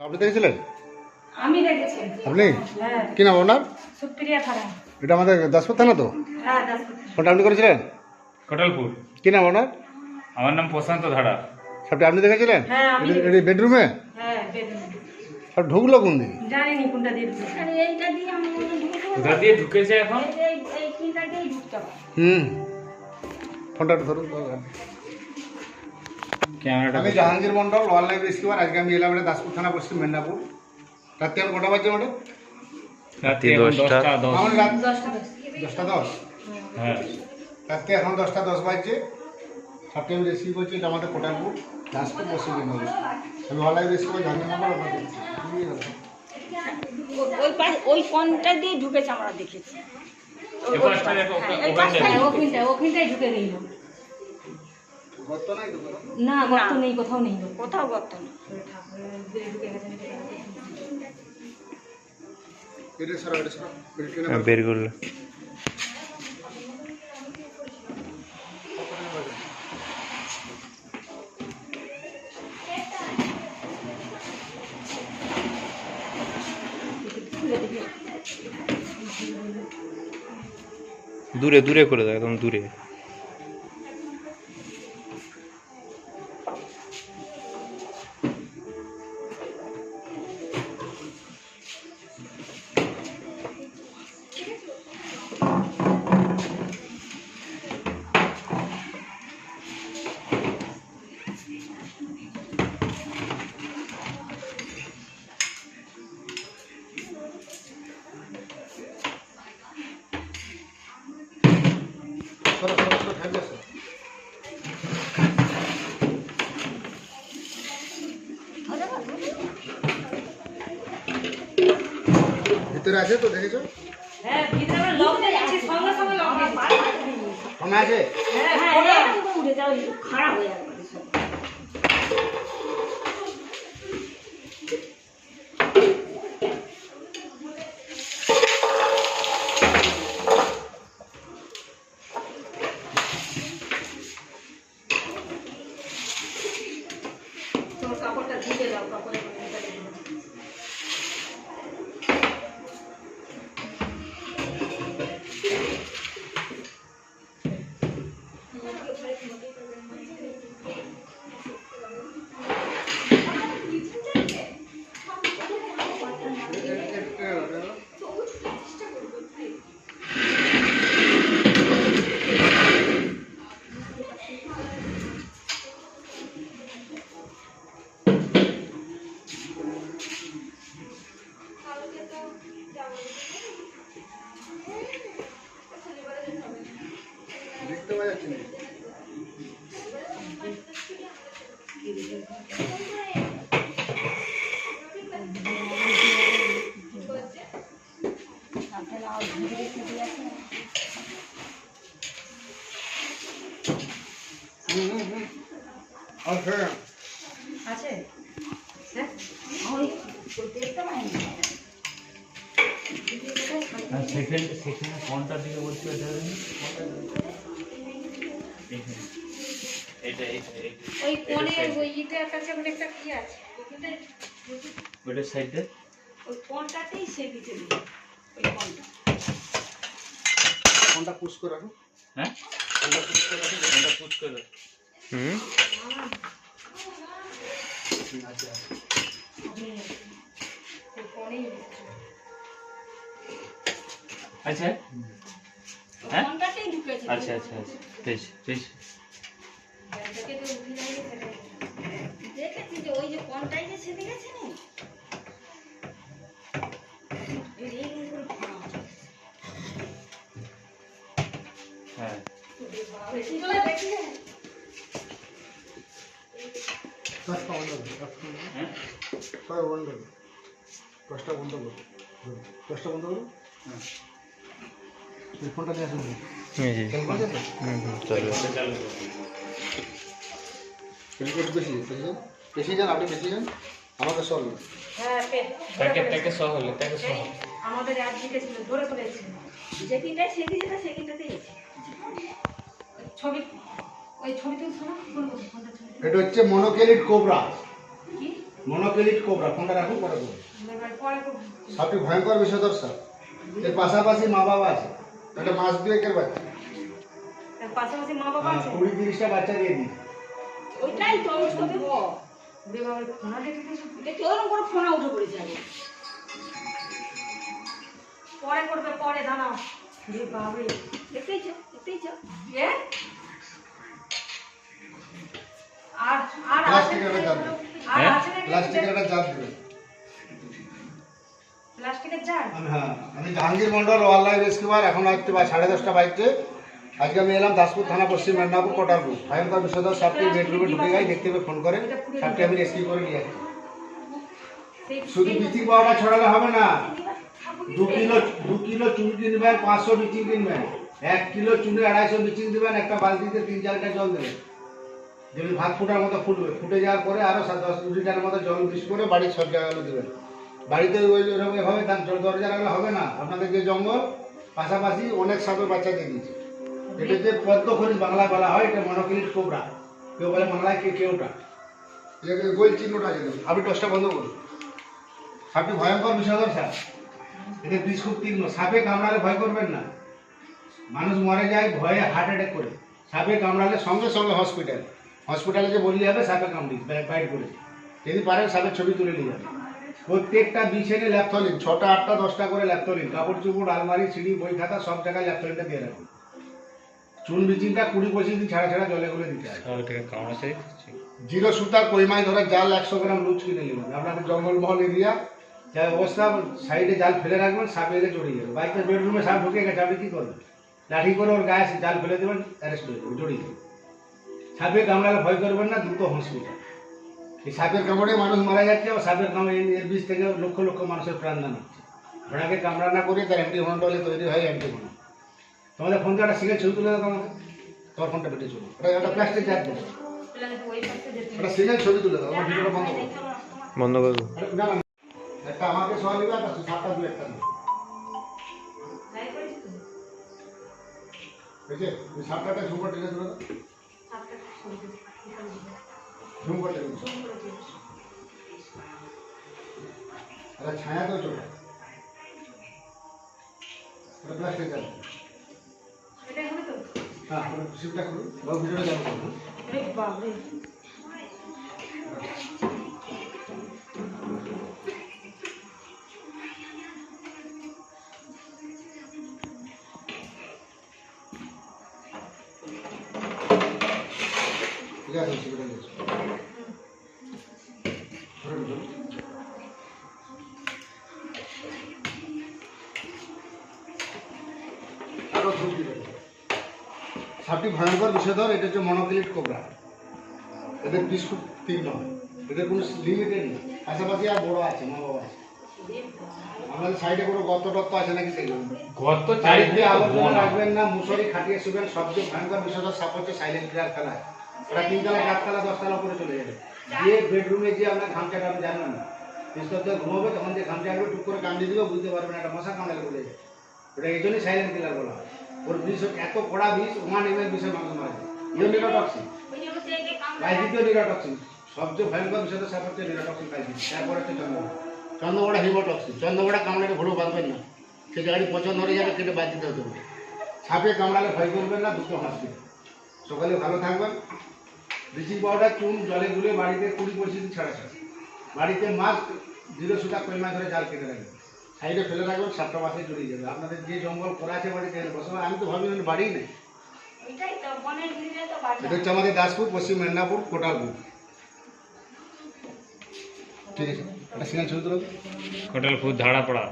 আপনি দেখেছিলেন? আমি দেখেছি। আপনি? হ্যাঁ। কি নাম আপনার? সুপ্রিয়া থানা এটা আমাদের দাসপুর থানা তো? হ্যাঁ দাসপুর ফোনটা আপনি করেছিলেন? কোটালপুর। কি নাম আপনার? আমার নাম প্রশান্ত ধারা। সবটা আপনি দেখেছিলেন? হ্যাঁ, আমি এটা- বেডরুমে? হ্যাঁ বেদনা সব ঢুকলো কোন দিকে জানিনি কোনটা দিয়ে ঢুকেছে। এইটা দিয়ে আমি কোথা দিয়ে ঢুকেছে এখন? এই এই তিনটা দিয়েই ঢুকতে হুম। ফোনটা ধরুন। ক্যামেরাটা আমি Jahangir Mondal wild life rescuer আজকে আমি এলাম এটা দাসপুর থানা পশ্চিম মেদিনীপুর। রাত্রি এখন কটা বাজছে ম্যাডাম রাত্রি দশটা। দশ। রাত দশটা দশ। দশটা দশ? হ্যাঁ। রাত্রি এখন দশটা দশ বাজছে। সবটা আমি রেসিভ করছি এটা আমাদের কোটালপুর দাসপুর পশ্চিম মেদিনীপুর। আমি wild life rescuer Jahangir Mondal ওই পাশ- ওই কোনটা দিয়ে ঢুকেছে আমরা দেখেছি। ওই- পাশটা দেখো, হ্যাঁ। ওখানটায় ওখানটায় ঢুকে গেল? না গর্ত নেই কোথাও নেই। কোথাও গর্ত নেই। হ্যাঁ, বের করল। দূরে দূরে করে দেয় একদম দূরে। ভিতরে আছে তো দেখেছ? হ্যাঁ ভিতরে লক দিয়ে সঙ্গে সঙ্গে লক দিয়ে আছে? হ্যাঁ হ্যাঁ যাও খারাপ হয়ে যাবে। আছে আছে ওই ওই দেখতে পাই না। সেকেন্ড সেকেন্ড কোনটার দিকে বলছি ওটা এইটা ওই কোণে ওই ইটার কাছে মানে একটা কি আছে। ওখানটায় ওইটার সাইডে ওই কোনটাতেই সে দিতে ওই ফোনটা পুশ করে রাখো। হ্যাঁ? ফোনটা পুশ করে রাখো পুশ করে দাও। হুম? আছে আছে কোণেই আচ্ছা। হ্যাঁ? আচ্ছা আচ্ছা আচ্ছা। বেশ বেশ। ব্যাগটাকে তো উঠে যাবে সেটা দেখেছি যে ওই যে কোনটাই যে সে দেখেছে না। হ্যাঁ। দশটা বন্ধ করো দশটা বন্ধ করো। হ্যাঁ? সবাই বন্ধ দশটা বন্ধ করো। দশটা বন্ধ করো? হ্যাঁ। ফোনটা নিয়ে আসুন। চলো একটু বেশি যান বেশি যান আপনি বেশি যান আমাদের সব হ্যাঁ পে তাকে তাকে সহ হলে তাকে সহ। আমাদের এক দিকে ছিল ধরে ফেলেছিল যে তিনটায় সে দিয়েছে সে তিনটাতেই ছবি ওই ছবি তুলছো না? কোন কোনটা ছবি এটা হচ্ছে মনোকেলিড কোবরা মনোকেলিট কোবরা ফোনটা রাখুন পরে সাপটি ভয়ঙ্কর বিষধর সাপ এর পাশাপাশি মা বাবা আছে। তাহলে মাস দুয়েকের বাচ্চা। পাশাপাশি মা বাবা হ্যাঁ, আছে? কুড়ি তিরিশটা বাচ্চা দিয়ে দিই ওইটাই তো আমি তোকে বল। ওরে বাবা ফোনা দেখে ওরকম করে ফোনা উঠে পড়েছে আগে। পরে করবে পরে দাঁড়াও। রে বাবরে দেখতেইছ এ আর আর প্লাস্টিকের একটা জাত। আর হ্যাঁ? আছে নাকি? প্লাস্টিকের একটা জাত দেবে প্লাস্টিকের জার আমি হ্যাঁ। আমি Jahangir Mondal wild life rescuer এখন হচ্ছে সাড়ে দশটা বাইকতে আজকে আমি এলাম দাসপুর থানা পশ্চিম মেদিনীপুর কোটারপুর ভয়ঙ্কর বিষধর সাপটি বেডরুমে ঢুকে গাই দেখতে পেয়ে ফোন করে সাপটি আমি রেস্কিউ করে নিয়ে সেই শুধু বিচিং পাউডার ছড়ালে হবে না, দু কিলো দু কিলো চুন কিনবেন পাঁচশো বিচিং কিনবেন এক কিলো চুনে আড়াইশো বিচিং দেবেন, একটা বালতিতে তিন চারটা জল দেবেন। যেমনি ভাত ফুটার মতো ফুটবে, ফুটে যাওয়ার পরে আরও সাত দশ লিটারের মতো জল মিক্স করে বাড়ির সব জায়গাগুলো দেবেন। বাড়িতে ওই ওইরকম এভাবে তার দরজা রাখলে হবে না। আপনাদের যে জঙ্গল, পাশাপাশি অনেক সাপের বাচ্চা দিয়ে দিয়েছে। এটা যে পদ্ম খনিজ বাংলায় বলা হয় এটা মনোকিলিট কোবরা। কেউ বলে বাংলায় কে কেউটা এটাকে গোল চিহ্নটা দেখুন। আপনি টসটা বন্ধ করুন। সাপটি ভয়ঙ্কর বিষধর সাপ এতে বিষ খুব তীক্ষ্ণ। সাপে কামড়ালে ভয় করবেন না। মানুষ মরে যায় ভয়ে হার্ট অ্যাটাক করে। সাপে কামড়ালে সঙ্গে সঙ্গে হসপিটাল হসপিটালে যে বললি হবে সাপে কামড়ি বাইট করে। যদি পারেন সাপের ছবি তুলে নিয়ে যাবে প্রত্যেকটা বিষ এনে ল্যাপথলিন ছটা আটটা দশটা করে ল্যাপথলিন কাপড় চুপড় আলমারি সিঁড়ি বই খাতা সব জায়গায় ল্যাপথলিনটা দিয়ে রাখুন। চুন বিচিনটা কুড়ি পঁচিশ দিন ছাড়া ছাড়া জলে গুলে দিতে ওটাকে কামড়াছে জিরো সুতার কইমাই ধরে জাল একশো গ্রাম লুচ কিনে নেবেন আপনাদের জঙ্গলমহল এরিয়া যা অবস্থা সাইডে জাল ফেলে রাখবেন সাপ এলে জড়িয়ে যাবে। বাইকের বেডরুমে সাপ ঢুকে গেছে আপনি কী করবেন? লাঠি করে ওর গায়ে জাল ফেলে দেবেন অ্যারেস্ট হয়ে যাবে জড়িয়ে যাবে। সাপে কামড়ালে ভয় করবেন না দ্রুত হসপিটাল এই সাপের কামড়ে মানুষ মারা যাচ্ছে আর সাপের কামড়ে এর- বিষ থেকে লক্ষ লক্ষ মানুষের প্রাণদান হচ্ছে ওনাকে কামড়া না করে তার অ্যান্টিহন্ডলে তৈরি হয় অ্যান্টিহন্ড তোমাদের ফোনটা একটা সিঙ্গেল ছবি তুলে দাও তোমাকে তোমার ফোনটা বেটে চলো। এটা একটা প্লাস্টিক জাত দেবে ওই পাশে যেতে একটা সিঙ্গেল ছবি তুলে দাও আমার ভিডিওটা বন্ধ করো। বন্ধ করে দেবো আরে না না একটা আমাকে সহ নিবে একটা সাতটা দু একটা নেবে। যাই করেছি তো বুঝছে ওই সাতটাটা ঝুমকো টেনে তুলে দাও। সাতটা ছবি দিতে ঝুমকো টেনে দাও। আরে ছায়া তো চলে। ওটা প্লাস্টিক জাত এটাই হবে তো হ্যাঁ ওটা শিপটা করুন বা ভিডিওটা চালু করুন রে বাবরে ঠিক আছে শিপটা সাপটি ভয়ঙ্কর বিষধর এটা হচ্ছে মনোকিলিট কোবরা এদের বিষ খুব হয় এদের কোনো লিমিটেড নেই। পাশাপাশি আর বড় আছে মা বাবা আছে। আমাদের সাইডে কোনো গর্ত টত্ত আছে নাকি সেগুলো গর্ত চারিদিকে আবর্জনা রাখবেন না মুসরি খাটিয়ে শুবেন সবচেয়ে ভয়ঙ্কর বিষধর সাপ হচ্ছে সাইলেন্ট কিলার খেলা। ওরা তিনতলা চারতলা দশতলা উপরে চলে যাবে। গিয়ে বেডরুমে গিয়ে আপনার ঘামচাটা আপনি জানবেন না? বিস্তর দিয়ে ঘুমাবে তখন যে ঘামচা আসবে টুক করে কামড়ে দিবে বুঝতে পারবেন একটা মশা কামড়ালে বলে যায়। ওটা এই জন্যই সাইলেন্ট কিলার বলা হয়। ওর বিষ এত কড়া বিষ ওমান এমএল বিষের মানুষ মারা যায় ইও নিরোটক্সিন। সবচেয়ে ভয়ঙ্কর বিষয় সাপ হচ্ছে নিরোটক্সিন রাজনীতি তারপরে হচ্ছে চন্দ্রগড়া চন্দ্রগড়া হিমোটক্সিন। চন্দ্রগড়া কামড়ালে ভুলো বাঁধবেন না। সে জায়গাটি পছন্দ হয়ে যাবে, কেটে বাদ দিতে হতে পারে। সাপে কামড়ালে ভয় করবেন না, দুটো হসপিটাল সকালে ভালো থাকবেন। ব্লিচিং পাউডার, চুন, জলে গুলে বাড়িতে কুড়ি দিন ছাড়া ছাড়া বাড়িতে মাছ জিরো সুতা কই মাছ ধরে জাল কেটে রাখবেন। সাইডে ফেলে রাখবেন সাতটা মাসে জড়িয়ে যাবে। আপনাদের যে জঙ্গল করা আছে বাড়িতে বসবাস আমি তো ভাবি বাড়ি নেই। এটা হচ্ছে আমাদের দাসপুর পশ্চিম মেদিনীপুর কোটালপুর ঠিক আছে। একটা সিগন্যাল ছবি তোলো কোটালপুর ফুড ধাড়া পড়া